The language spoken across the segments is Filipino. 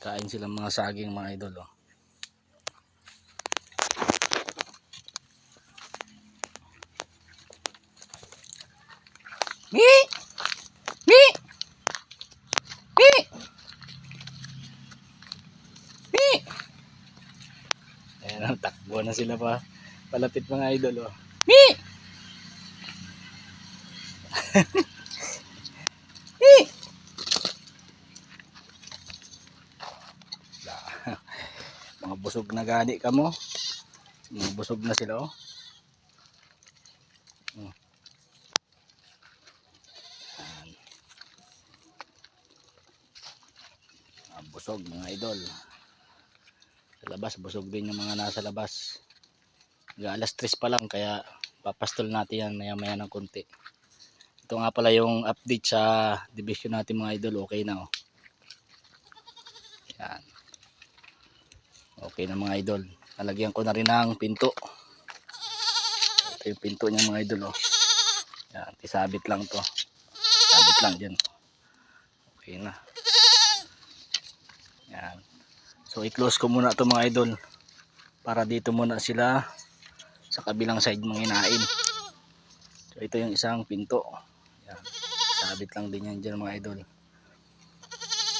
Kain sila mga saging mga idol. Oh. Mi! Mi! Mi! Mi! Ayan, takbo na sila pa. Palapit mga idol. Oh. Mi! mga busog na gani ka mo. Mga busog na sila oh. Ayan. Mga busog mga idol. Sa labas, busog din yung mga nasa labas. Alas 3 pa lang kaya papastol natin yan maya maya ng konti. Ito nga pala yung update sa division natin mga idol. Okay na oh. Yan. Okay na mga idol. Nalagyan ko na rin ng pinto. Ito yung pinto niya mga idol. Oh. Yan. Isabit lang to. Sabit lang dyan. Okay na. Yan. So i-close ko muna to mga idol. Para dito muna sila sa kabilang side manginain. So ito yung isang pinto. Yan. Sabit lang din yan dyan mga idol.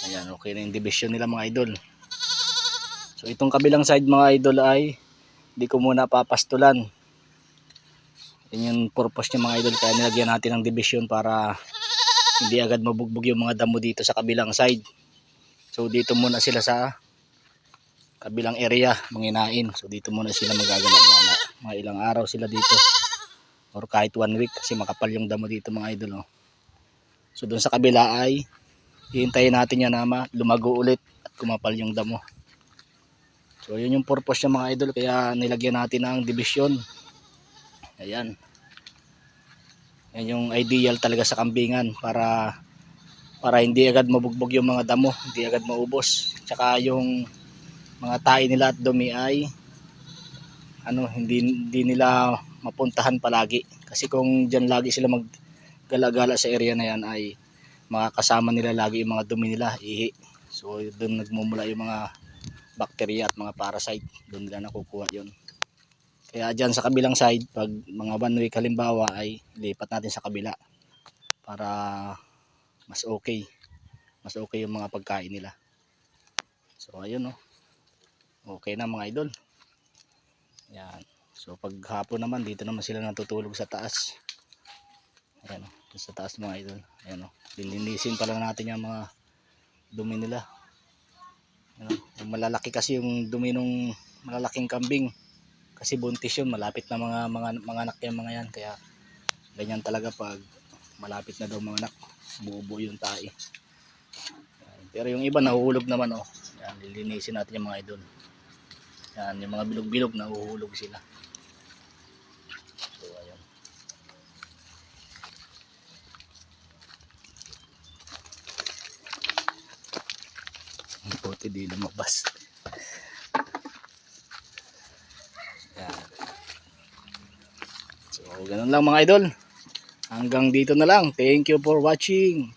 Ayan, okay na yung division nila mga idol. So itong kabilang side mga idol ay di ko muna papastulan. Yan yung purpose niya mga idol kaya nilagyan natin ng division para hindi agad mabugbog yung mga damo dito sa kabilang side. So dito muna sila sa kabilang area manginain. So dito muna sila magagala-gala. Mga ilang araw sila dito. Or kahit one week kasi makapal yung damo dito mga idol. Oh. So doon sa kabila ay hihintayin natin yan na ma- lumago ulit at kumapal yung damo. So yun yung purpose niya mga idol kaya nilagyan natin ng division. Ayan. Yan yung ideal talaga sa kambingan para para hindi agad mabugbog yung mga damo, hindi agad maubos. Tsaka yung mga tae nila at dumi ay ano hindi hindi nila mapuntahan palagi kasi kung diyan lagi sila maggala-gala sa area na yan ay makakasama nila lagi yung mga dumi nila ihi so doon nagmumula yung mga bacteria at mga parasite. Doon nila nakukuha yun. Kaya dyan sa kabilang side pag mga one week halimbawa ay lipat natin sa kabila para mas okay. Mas okay yung mga pagkain nila. So ayun no okay na mga idol. Yan. So pag hapon naman dito naman sila natutulog sa taas. Ayan o dun sa taas mga idol. Ayan o lilinisin pa lang natin yung mga dumi nila malalaki kasi yung dumi ng malalaking kambing. Kasi buntis yun malapit na mga mga mga anak yung mga yan. Kaya ganyan talaga pag malapit na daw mga anak buo yung tae Yan. pero yung iba nahuhulog naman oh. Yan lilinisin natin yung mga idol. Yan yung mga bilog-bilog nahuhulog sila so ayun puti di lumabas. Yan. So ganun lang mga idol. Hanggang dito na lang. Thank you for watching